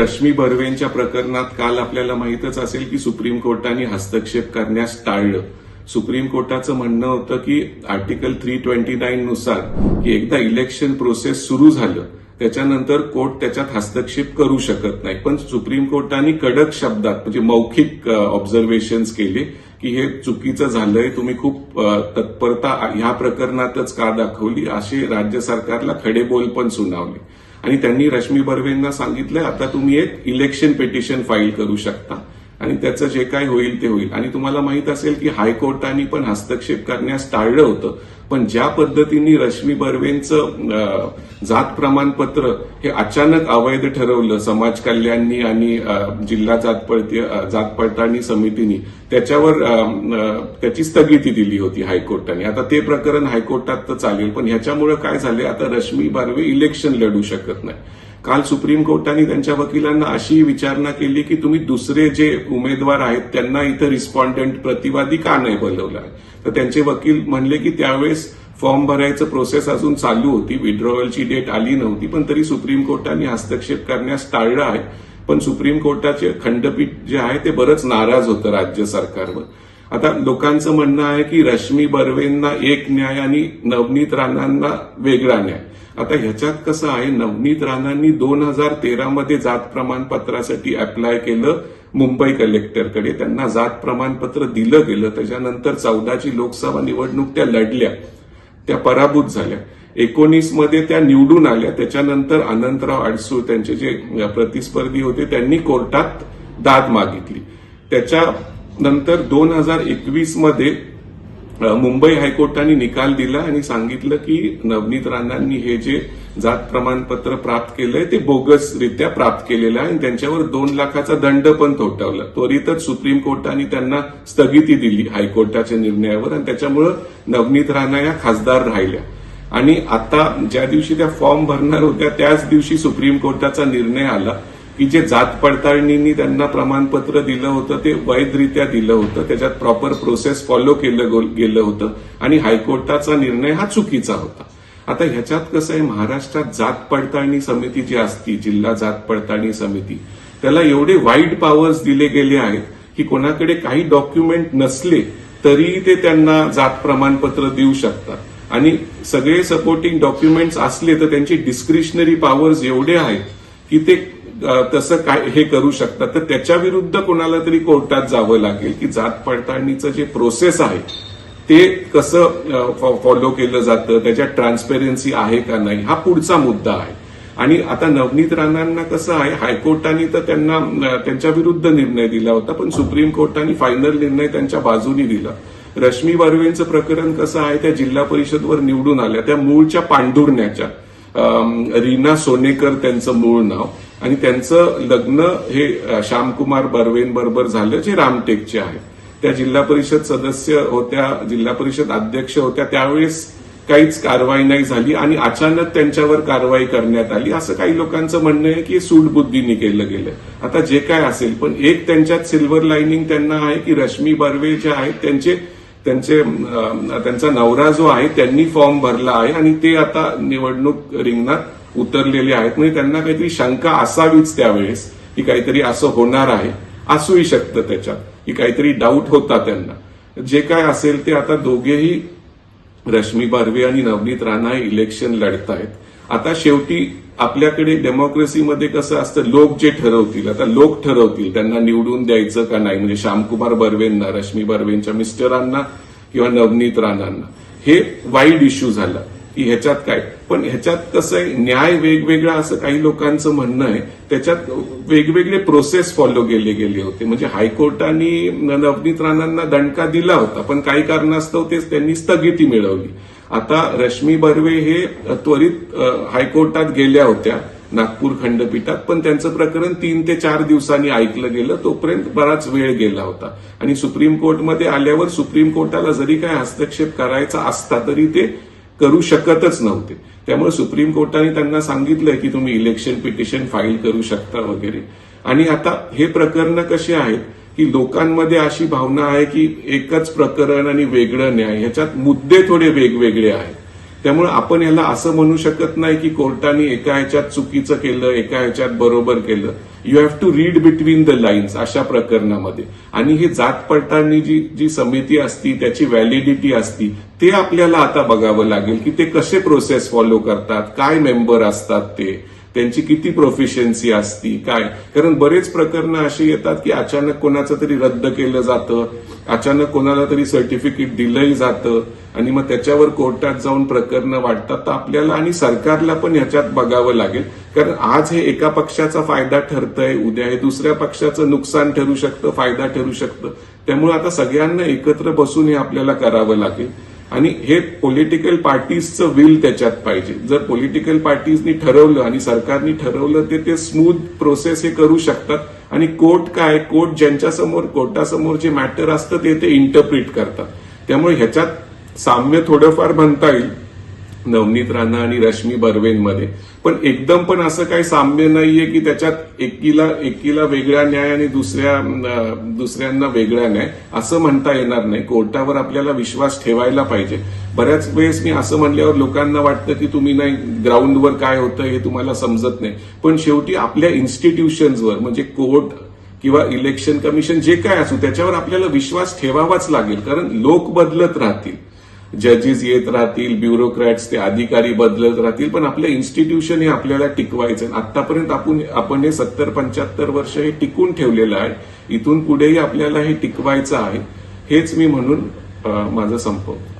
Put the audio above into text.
रश्मी बर्वेंच्या प्रकरणात काल आपल्याला माहीतच असेल की सुप्रीम कोर्टाने हस्तक्षेप करण्यास टाळलं. सुप्रीम कोर्टाचं म्हणणं होतं की आर्टिकल थ्री ट्वेंटी नाईन नुसार की एकदा इलेक्शन प्रोसेस सुरू झालं त्याच्यानंतर कोर्ट त्याच्यात हस्तक्षेप करू शकत नाही. पण सुप्रीम कोर्टाने कडक शब्दात म्हणजे मौखिक ऑब्झर्वेशन केले की हे चुकीचं झालंय तुम्ही खूप तत्परता ह्या प्रकरणातच का दाखवली? असे राज्य सरकारला खडे बोल पण सुनावले. आणि त्यांनी रश्मी बर्वेंना सांगितलं आता तुम्ही एक इलेक्शन पिटिशन फाईल करू शकता. आणि त्याचं जे काय होईल ते होईल. आणि तुम्हाला माहीत असेल की हायकोर्टाने पण हस्तक्षेप करण्यास टाळलं होतं. पण ज्या पद्धतीने रश्मी बर्वेंचं जात प्रमाणपत्र हे अचानक अवैध ठरवलं समाज कल्याणनी आणि जिल्हा जात जात पडताळणी समितीने त्याच्यावर त्याची स्थगिती दिली होती हायकोर्टाने. आता ते प्रकरण हायकोर्टात तर चालेल पण ह्याच्यामुळे काय झाले आता रश्मी बर्वे इलेक्शन लढू शकत नाही. काल सुप्रीम कोर्टाने त्यांच्या वकिलांना अशी विचारणा केली की तुम्ही दुसरे जे उमेदवार आहेत त्यांना इथं रिस्पॉन्डंट प्रतिवादी का नाही बोलवलं? आहे तर त्यांचे वकील म्हणले की त्यावेळेस फॉर्म भरायचं प्रोसेस अजून चालू होती विड्रॉवलची डेट आली नव्हती पण तरी सुप्रीम कोर्टाने हस्तक्षेप करण्यास टाळलं आहे. पण सुप्रीम कोर्टाचे खंडपीठ जे आहे ते बरंच नाराज होतं राज्य सरकारवर. आता लोकांचं म्हणणं आहे की रश्मी बर्वेंना एक न्याय आणि नवनीत राणांना वेगळा न्याय. आता ह्याच्यात कसं आहे? नवनीत राणांनी दोन हजार तेरामध्ये जात प्रमाणपत्रासाठी अप्लाय केलं मुंबई कलेक्टरकडे त्यांना जात प्रमाणपत्र दिलं गेलं. त्याच्यानंतर चौदाची लोकसभा निवडणूक त्या लढल्या. त्या पराभूत झाल्या. एकोणीसमध्ये त्या निवडून आल्या. त्याच्यानंतर अनंतराव अडसूळ त्यांचे जे प्रतिस्पर्धी होते त्यांनी कोर्टात दाद मागितली. त्याच्या नंतर दोन हजार एकवीसमध्ये मुंबई हायकोर्टाने निकाल दिला आणि सांगितलं की नवनीत राणांनी हे जे जात प्रमाणपत्र प्राप्त केलंय ते बोगसरित्या प्राप्त केलेलं आहे आणि त्यांच्यावर दोन लाखाचा दंड पण थोटवला त्वरितच सुप्रीम कोर्टाने त्यांना स्थगिती दिली हायकोर्टाच्या निर्णयावर आणि त्याच्यामुळं नवनीत राणा या खासदार राहिल्या. आणि आता ज्या दिवशी त्या फॉर्म भरणार होत्या त्याच दिवशी सुप्रीम कोर्टाचा निर्णय आला. की जे जात पडताळणींनी त्यांना प्रमाणपत्र दिलं होतं ते वैधरित्या दिलं होतं. त्याच्यात प्रॉपर प्रोसेस फॉलो केलं गेलं होतं. आणि हायकोर्टाचा निर्णय हा चुकीचा होता. आता ह्याच्यात कसं आहे महाराष्ट्रात जात पडताळणी समिती जी असती जिल्हा जात पडताळणी समिती त्याला एवढे वाईट पॉवर्स दिले गेले आहेत की कोणाकडे काही डॉक्युमेंट नसले तरी ते त्यांना जात प्रमाणपत्र देऊ शकतात. आणि सगळे सपोर्टिंग डॉक्युमेंट्स असले तर त्यांची डिस्क्रिशनरी पॉवर्स एवढे आहेत की ते तसं काय हे करू शकतात. तर त्याच्या विरुद्ध कोणाला तरी कोर्टात जावं लागेल की जात पडताळणीचं जे प्रोसेस आहे ते कसं फॉलो केलं जातं त्याच्यात ट्रान्सपेरन्सी आहे का नाही हा पुढचा मुद्दा आहे. आणि आता नवनीत राणांना कसं आहे हायकोर्टाने तर त्यांना त्यांच्या विरुद्ध निर्णय दिला होता पण सुप्रीम कोर्टाने फायनल निर्णय त्यांच्या बाजूनी दिला. रश्मी बर्वेंचं प्रकरण कसं आहे त्या जिल्हा परिषदवर निवडून आल्या त्या मूळच्या पांढुरण्याच्या रीना सोनेकर त्यांचं मूळ नाव. आणि त्यांचं लग्न हे श्यामकुमार बर्वेंबरोबर झालं जे रामटेकचे आहेत त्या जिल्हा परिषद सदस्य होत्या जिल्हा परिषद अध्यक्ष होत्या त्यावेळेस काहीच कारवाई नाही झाली आणि अचानक त्यांच्यावर कारवाई करण्यात आली. असं काही लोकांचं म्हणणं आहे की सूडबुद्धीने केलं गेलं. आता जे काय असेल पण एक त्यांच्यात सिल्वर लाईनिंग त्यांना आहे की रश्मी बर्वे जे आहेत त्यांचे त्यांचे त्यांचा नवरा जो आहे त्यांनी फॉर्म भरला आहे आणि ते आता निवडणूक रिंगणात उतरलेले आहेत. म्हणजे त्यांना काहीतरी शंका असावीच त्यावेळेस की काहीतरी असं होणार आहे. असूही शकतं त्याच्यात. की काहीतरी डाऊट होता त्यांना. जे काय असेल ते आता दोघेही रश्मी बारवे आणि नवनीत राणा हे इलेक्शन लढतायत. आता शेवटी आपल्याकडे डेमोक्रेसीमध्ये कसं असतं लोक जे ठरवतील आता लोक ठरवतील त्यांना निवडून द्यायचं का नाही? म्हणजे श्यामकुमार बर्वेंना रश्मी बर्वेंच्या मिस्टरांना किंवा नवनीत राणांना. हे वाईड इश्यू झाला. की ह्याच्यात काय? पण ह्याच्यात कसं आहे न्याय वेगवेगळा असं काही लोकांचं म्हणणं आहे. त्याच्यात वेगवेगळे प्रोसेस फॉलो केले गेले होते. म्हणजे हायकोर्टाने नवनीत राणांना दणका दिला होता पण काही कारणास्तव तेच त्यांनी स्थगिती मिळवली. आता रश्मी बर्वे हे त्वरित हायकोर्टात गेल्या होत्या नागपूर खंडपीठात पण त्यांचं प्रकरण तीन ते चार दिवसांनी ऐकलं गेलं तोपर्यंत बराच वेळ गेला होता. आणि सुप्रीम कोर्टमध्ये आल्यावर सुप्रीम कोर्टाला जरी काय हस्तक्षेप करायचा असता तरी ते करू शकतच नव्हते. त्यामुळे सुप्रीम कोर्टाने त्यांना सांगितलंय की तुम्ही इलेक्शन पिटिशन फाईल करू शकता वगैरे. आणि आता हे प्रकरणं कसे आहेत की लोकांमध्ये अशी भावना आहे की एकच प्रकरण आणि वेगळं न्याय. ह्याच्यात मुद्दे थोडे वेगवेगळे आहेत. त्यामुळे आपण याला असं म्हणू शकत नाही की कोर्टाने एका ह्याच्यात चुकीचं केलं एका ह्याच्यात बरोबर केलं. You have to read between the lines अशा प्रकरणामध्ये. आणि ही जात पडताळणी जी जी समिती असती त्याची व्हॅलिडिटी असती ते आपल्याला आता बघावं लागेल की ते कसे प्रोसेस फॉलो करतात काय मेंबर असतात ते. त्यांची किती प्रोफिशियन्सी असती काय? कारण बरेच प्रकरणं अशी येतात की अचानक कोणाचं तरी रद्द केलं जातं अचानक कोणाला तरी सर्टिफिकेट दिलंही जातं आणि मग त्याच्यावर कोर्टात जाऊन प्रकरणं वाटतात तर आपल्याला आणि सरकारला पण ह्याच्यात बघावं लागेल. कारण आज हे एका पक्षाचा फायदा ठरतंय उद्या हे दुसऱ्या पक्षाचं नुकसान ठरू शकतं फायदा ठरू शकतं. त्यामुळे आता सगळ्यांना एकत्र बसून हे आपल्याला करावं लागेल. आणि हे पॉलिटिकल पार्टीजचं विल त्याच्यात पाहिजे. जर पॉलिटिकल पार्टीजनी ठरवलं आणि सरकारनी ठरवलं ते ते स्मूथ प्रोसेस हे करू शकतात. आणि कोर्ट काय? कोर्ट ज्यांच्यासमोर कोर्टासमोर जे मॅटर असतं ते ते इंटरप्रिट करतात. त्यामुळे ह्याच्यात साम्य थोडंफार म्हणता येईल. नवनीत राणा आणि रश्मी बर्वेनमध्ये. पण एकदम पण असं काही साम्य नाहीये की त्याच्यात एकीला एकीला वेगळा न्याय आणि दुसऱ्या दुसऱ्यांना वेगळा न्याय असं म्हणता येणार नाही. कोर्टावर आपल्याला विश्वास ठेवायला पाहिजे. बऱ्याच वेळेस मी असं म्हणल्यावर लोकांना वाटतं की तुम्ही नाही ग्राउंडवर काय होतं हे तुम्हाला समजत नाही. पण शेवटी आपल्या इन्स्टिट्यूशन्सवर म्हणजे कोर्ट किंवा इलेक्शन कमिशन जे काय असू त्याच्यावर आपल्याला विश्वास ठेवावाच लागेल. कारण लोक बदलत राहतील. जजेस येत राहतील ब्युरोक्रॅट्स ते अधिकारी बदलत राहतील पण आपलं इन्स्टिट्यूशन हे आपल्याला टिकवायचं आतापर्यंत आपण आपण हे सत्तर पंच्याहत्तर वर्ष हे टिकून ठेवलेलं आहे. इथून पुढेही आपल्याला हे टिकवायचं आहे. हेच मी म्हणून माझं संपवतो.